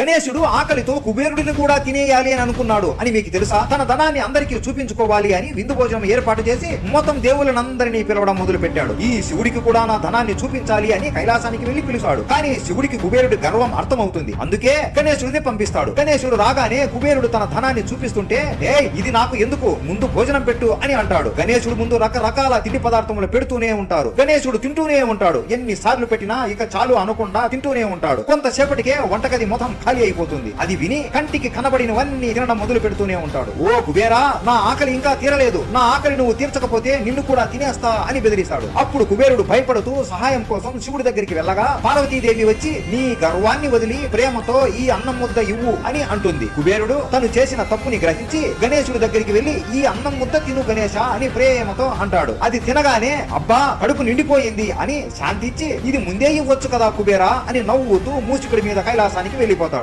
గణేశుడు ఆకలితో కుబేరుడిని కూడా తినేయాలి అని అనుకున్నాడు. అని మీకు తెలుసా? తన ధనాన్ని అందరికీ చూపించుకోవాలి అని విందు భోజనం ఏర్పాటు చేసి మొత్తం దేవుళ్ళనందరినీ పిలవడం మొదలు పెట్టాడు ఈ శివుడికి కూడా నా ధనాన్ని చూపించాలి అని కైలాసానికి వెళ్ళి పిలుస్తాడు కానీ శివుడికి కుబేరుడి గర్వం అర్థమవుతుంది. అందుకే గణేశుడిని పంపిస్తాడు. గణేశుడు రాగానే కుబేరుడు తన ధనాన్ని చూపిస్తుంటే ఏ ఇది నాకు ఎందుకు? ముందు భోజనం పెట్టు అని అంటాడు. గణేశుడు ముందు రకరకాల తిండి పదార్థములు పెడుతూనే ఉంటారు గణేశుడు తింటూనే ఉంటాడు. ఎన్ని సార్లు పెట్టినా ఇక చాలు అనకుండా తింటూనే ఉంటాడు. కొంతసేపటికే వంటగది మొత్తం ఖాళీ అయిపోతుంది. అది విని కంటికి కనబడినవన్నీ తినడం మొదలు పెడుతూనే ఉంటాడు. ఓ కుబేరా నా ఆకలి ఇంకా తీరలేదు. నా ఆకలి నువ్వు తీర్చకపోతే నిన్ను కూడా తినేస్తా అని బెదిరిస్తాడు. అప్పుడు కుబేరుడు భయపడుతూ సహాయం కోసం శివుడి దగ్గరికి వెళ్ళగా పార్వతీదేవి వచ్చి నీ గర్వాన్ని వదిలి ప్రేమతో ఈ అన్నం ముద్ద ఇవ్వు అని అంటుంది. కుబేరుడు తను చేసిన తప్పుని గ్రహించి గణేశుడి దగ్గరికి వెళ్ళి ఈ అన్నం ముద్ద తిను గణేశ అని ప్రేమతో అంటాడు. అది తినగానే అబ్బా కడుపు నిండిపోయింది అని శాంతించి ఇది ముందే ఇవ్వచ్చు కదా కుబేరా అని నవ్వుతూ మూసికుడి మీద కైలాసానికి వెళ్ళిపోతాడు.